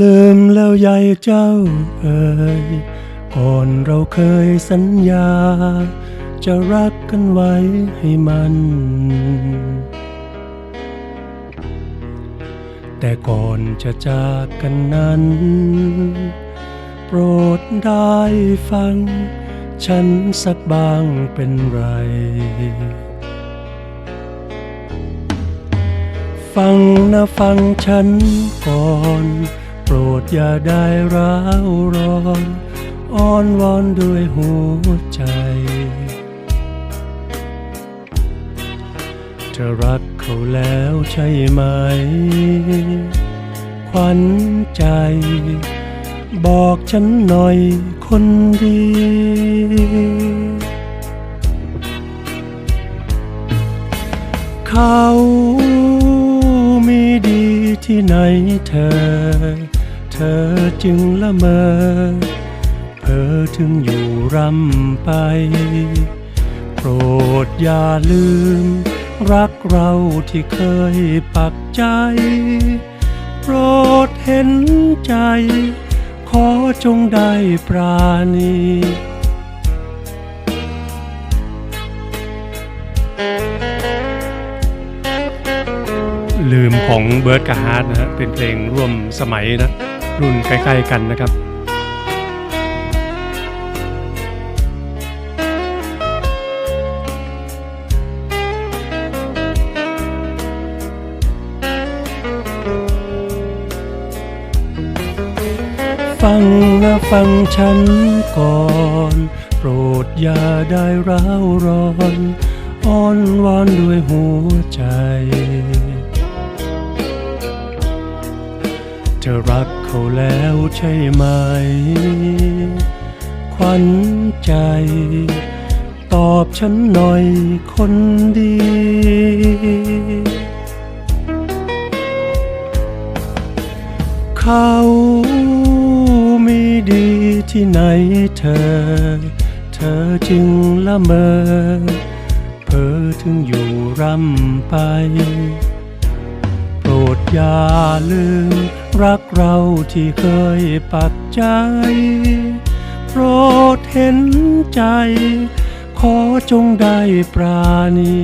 ลืมแล้วยายเจ้าเอ่ยก่อนเราเคยสัญญา จะรักกันไว้ให้มัน แต่ก่อนจะจากกันนั้น โปรดได้ฟัง ฉันสักบางเป็นไร ฟังนะฟังฉันก่อน โปรดอย่าได้ร้าวร้อนอ้อนวอนด้วยหัวใจ เธอรักเขาแล้วใช่ไหม ขวัญใจ บอกฉันหน่อยคนดี เขามีดีที่ไหนเธอ เธอจึงละเมอเพอถึงอยู่รำไป โปรดอย่าลืม รักเราที่เคยปักใจ โปรดเห็นใจ ขอจงได้ปราณีลืมของเบิร์ดกับฮาร์ดนะฮะเป็นเพลงร่วมสมัยนะ รุ่นใกล้ๆกันนะครับฟังนะฟังฉันก่อน โปรดอย่าได้ร้าวร้อน อ้อนวอนด้วยหัวใจ เธอรักเขาแล้วใช่ไหม ขวัญใจ ตอบฉันหน่อยคนดี เขามีดีที่ไหนเธอ เธอจึงละเมอเพอถึงอยู่รำไป โปรดอย่าลืม รักเราที่เคยปักใจ โปรดเห็นใจ ขอจงได้ปราณี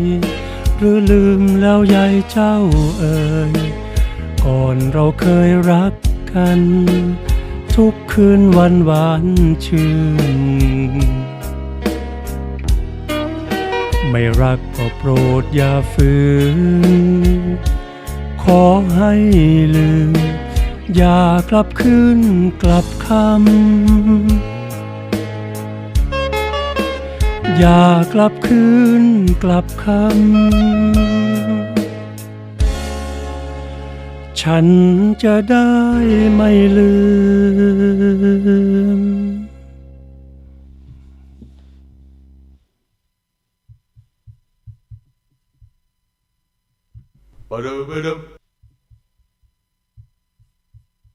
หรือลืมแล้วยายเจ้าเอ่ย ก่อนเราเคยรักกัน ทุกคืนวันหวานชื่น ไม่รักก็โปรดอย่าฝืนขอให้ลืม อย่ากลับคืนกลับคำอย่ากลับคืนกลับคำฉันจะได้ไม่ลืม Ba-dum-ba-dum.